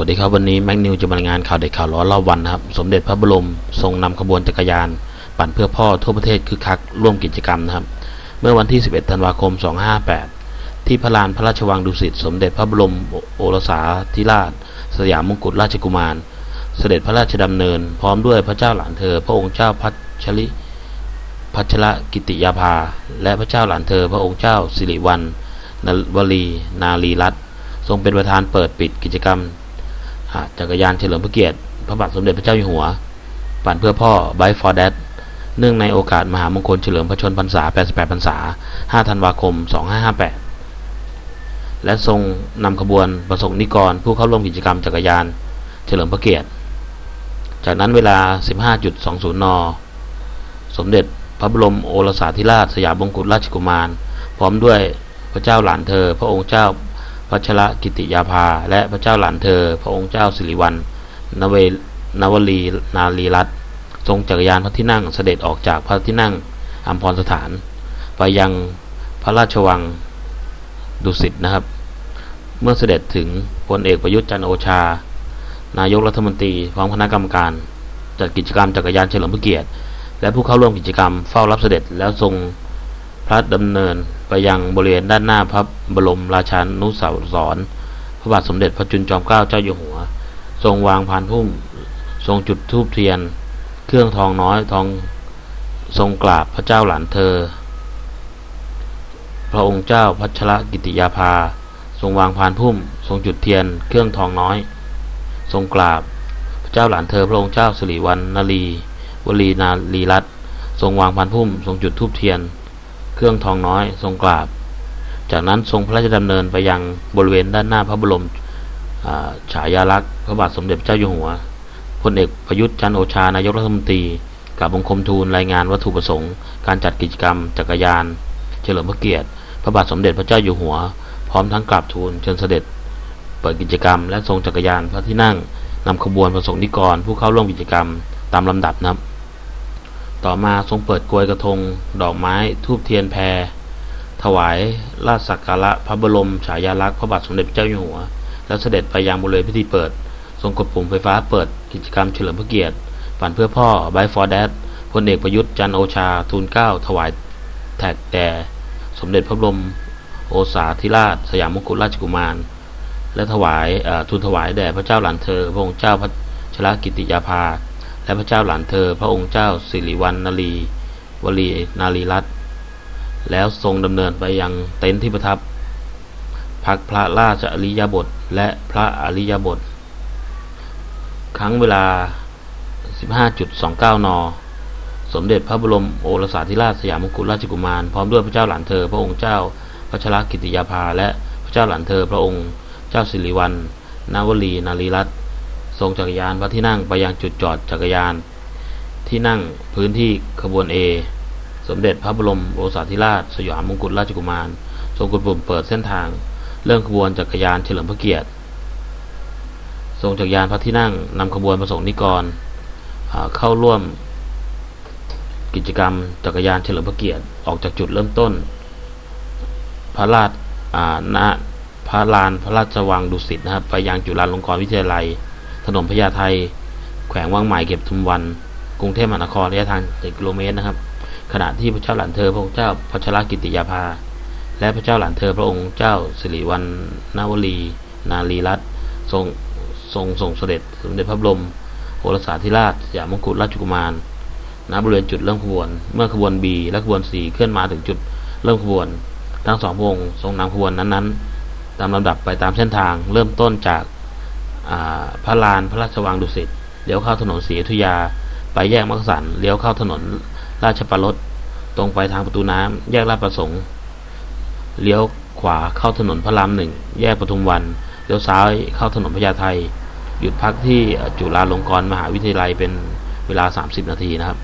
วัสดีครับวันนี้แม็กนิวจะมารายงานข่าวเด็ดข่าวร้อนรอบวันนะครับ สมเด็จพระบรมทรงนำขบวนจักรยาน ปั่นเพื่อพ่อทั่วประเทศคือคักร่วมกิจกรรมนะครับ เมื่อวันที่ 11 ธันวาคม 258 ที่พระลานพระราชวังดุสิตสมเด็จพระบรมโอรสาธิราช สยามมงกุฎราชกุมาร เสด็จพระราชดำเนิน พร้อมด้วยพระเจ้าหลานเธอ พระองค์เจ้าพัชริพัชรกิติยาภา และพระเจ้าหลานเธอ พระองค์เจ้าสิริวัณณวลี นารีรัตทรงเป็นประธานเปิดปิดกิจกรรม จักรยานเฉลิมพระเกียรติ พระบาทสมเด็จพระเจ้าอยู่หัว ปั่นเพื่อพ่อ Bike for Dad เนื่องในโอกาสมหามงคลเฉลิมพระชนพรรษา 88 พรรษา 5 ธันวาคม 2558 และทรงนำขบวนประสงค์นิกร ผู้เข้าร่วมกิจกรรมจักรยาน เฉลิมพระเกียรติ จากนั้นเวลา 15.20 น สมเด็จพระบรมโอรสาธิราชสยามมงกุฎราชกุมาร พร้อมด้วยพระเจ้าหลานเธอ พระองค์เจ้า พัชรกิติยาภา และพระเจ้าหลานเธอ พระองค์เจ้าสิริวัณณเวนวลีนารีรัตทรงจักรยานพระที่นั่งเสด็จออกจากพระที่นั่งอัมพรสถาน ไปยังพระราชวังดุสิตนะครับ เมื่อเสด็จถึงพลเอกประยุทธ์จันโอชา นายกรัฐมนตรีพร้อมคณะกรรมการ จัดกิจกรรมจักรยานเฉลิมพระเกียรติ และผู้เข้าร่วมกิจกรรมเฝ้ารับเสด็จแล้วทรง พระดำเนินไปยังบริเวณด้านหน้าพระบรมราชานุสาวรณ์พระบาทสมเด็จพระจุลจอมเกล้าเจ้าอยู่หัว ทรงวางพานพุ่ม ทรงจุดธูปเทียน เครื่องทองน้อยทองทรงกราบพระเจ้าหลานเธอ พระองค์เจ้าพัชรกิติยาภา ทรงวางพานพุ่ม ทรงจุดเทียน เครื่องทองน้อย ทรงกราบ พระเจ้าหลานเธอ พระองค์เจ้าสิริวัณณลีวลีนารีรัตนทรงวางพานพุ่ม ทรงจุดธูปเทียน เครื่องทองน้อยทรงกราบ จากนั้นทรงพระราชดำเนินไปยังบริเวณด้านหน้าพระบรมฉายาลักษณ์พระบาทสมเด็จเจ้าอยู่หัวพลเอกประยุทธ์จันโอชานายกรัฐมนตรีกราบบังคมทูลรายงานวัตถุประสงค์ การจัดกิจกรรม จักรยาน เฉลิมพระเกียรติ พระบาทสมเด็จพระเจ้าอยู่หัว พร้อมทั้งกราบทูลเชิญเสด็จ เปิดกิจกรรม และทรงจักรยานพระที่นั่งนำขบวนประสงค์นิกรผู้เข้าร่วมกิจกรรมตามลำดับนะครับ ต่อมาทรงเปิดกลวยกระทง ดอกไม้ ทูบเทียนแพร ถวาย ราชสักการะพระบรมฉายาลักษณ์พระบาทสมเด็จเจ้าอยู่หัว แล้วเสด็จไปยังบริเวณพิธีเปิด ทรงกดปุ่มไฟฟ้าเปิดกิจกรรมเฉลิมพระเกียรติปั่นเพื่อพ่อ Bike for Dad พลเอกประยุทธ์จันโอชา ทูลเก้าถวายแท็กแด่สมเด็จพระบรมโอษาธิราช สยามมงกุฎราชกุมาร และถวายทูลถวายแด่พระเจ้าหลานเธอ พระองค์เจ้าพัชรกิติยาภา และพระเจ้าหลานเธอ พระองค์เจ้าสิริวัณณลีวลีนารีรัตแล้วทรงดำเนินไปยังเต็นท์ที่ประทับ พักพระราชอริยบทและพระอริยบท ครั้งเวลา 15.29 น สมเด็จพระบรมโอรสาธิราชสยามกุฎราชกุมาร พร้อมด้วยพระเจ้าหลานเธอ พระองค์เจ้าพัชรกิติยาภา และพระเจ้าหลานเธอ พระองค์เจ้าสิริวัณณวลีนารีรัตน์ ทรงจักรยานพระที่นั่งไปยังจุดจอดจักรยาน ที่นั่งพื้นที่ขบวน A สมเด็จพระบรมโอรสาธิราช สยามมงกุฎราชกุมาร ทรงกดปุ่มเปิดเส้นทาง เริ่มขบวนจักรยานเฉลิมพระเกียรติ ทรงจักรยานพระที่นั่งนำขบวนประสงค์นิกรเข้าร่วมกิจกรรมจักรยานเฉลิมพระเกียรติออกจากจุดเริ่มต้น พระราชอ่าณพระลานพระราชวังดุสิตนะครับ ไปยังจุฬาลงกรณ์วิทยาลัย ถนนพญาไทแขวงวังใหม่เก็บทุมวัน กรุงเทพมหานครระยะทาง7กิโลเมตรนะครับ ขณะที่พระเจ้าหลานเธอพระองค์เจ้าพัชรกิติยาภา และพระเจ้าหลานเธอพระองค์เจ้าสิริวัณณวลี นารีรัตน์ทรงทรงส่งเสด็จสมเด็จพระบรมโอรสาธิราชสยามมงกุฎราชกุมารณบริเวณจุดเริ่มขบวน เมื่อขบวน B และขบวน C เคลื่อนมาถึงจุดเริ่มขบวน ทั้งสองพระองค์ทรงนำขบวนนั้นๆ ตามลำดับไปตามเส้นทางเริ่มต้นจาก พระลานพระราชวังดุสิตเลี้ยวเข้าถนนศรีอยุธยา ไปแยกมักสันเลี้ยวเข้าถนนราชประรดตรงไปทางประตูน้ำแยกลาดประสงค์ เลี้ยวขวาเข้าถนนพระรามหนึ่งแยกปทุมวันเลี้ยวซ้ายเข้าถนนพญาไทหยุดพักที่จุฬาลงกรณ์มหาวิทยาลัยเป็นเวลา 30 นาทีนะครับ